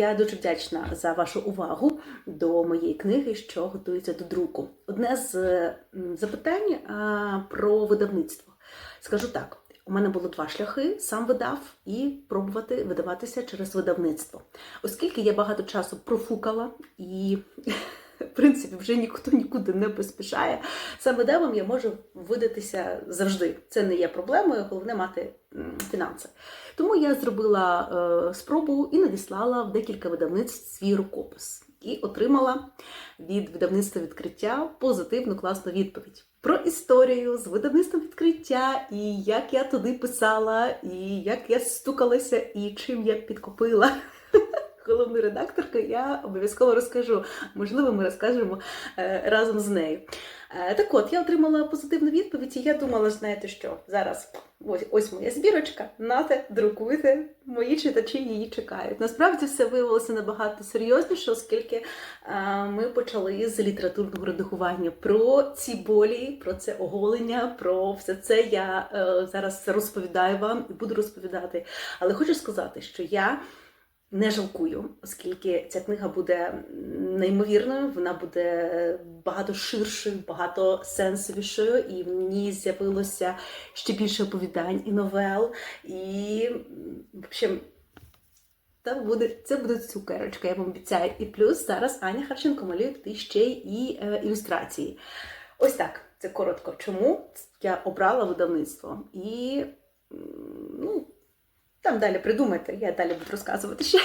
я дуже вдячна за вашу увагу до моєї книги, що готується до друку. Одне з запитань про видавництво. Скажу так: у мене було два шляхи: сам видав і пробувати видаватися через видавництво. Оскільки я багато часу профукала і. В принципі, вже ніхто нікуди не поспішає. Сам видавом я можу видатися завжди. Це не є проблемою, головне мати фінанси. Тому я зробила е, спробу і надіслала в декілька видавництв свій рукопис. І отримала від видавництва відкриття позитивну класну відповідь про історію з видавництвом відкриття, і як я туди писала, і як я стукалася, і чим я підкупила. Головну редакторку я обов'язково розкажу. Можливо, ми розкажемо е, разом з нею. Е, так от, я отримала позитивну відповідь, і я думала, знаєте що, зараз ось, ось моя збірочка, нате, друкуйте, мої читачі її чекають. Насправді все виявилося набагато серйозніше, оскільки е, ми почали з літературного редагування про ці болі, про це оголення, про все це я зараз розповідаю вам і буду розповідати. Але хочу сказати, що я не жалкую, оскільки ця книга буде неймовірною, вона буде багато ширшою, багато сенсовішою, і в ній з'явилося ще більше оповідань і новел. І в общем, та буде, це буде цукерочка, я вам обіцяю. І плюс зараз Аня Харченко малює туди ще і е, ілюстрації. Ось так, це коротко. Чому я обрала видавництво? І ну, там далі придумайте, я далі буду розказувати ще.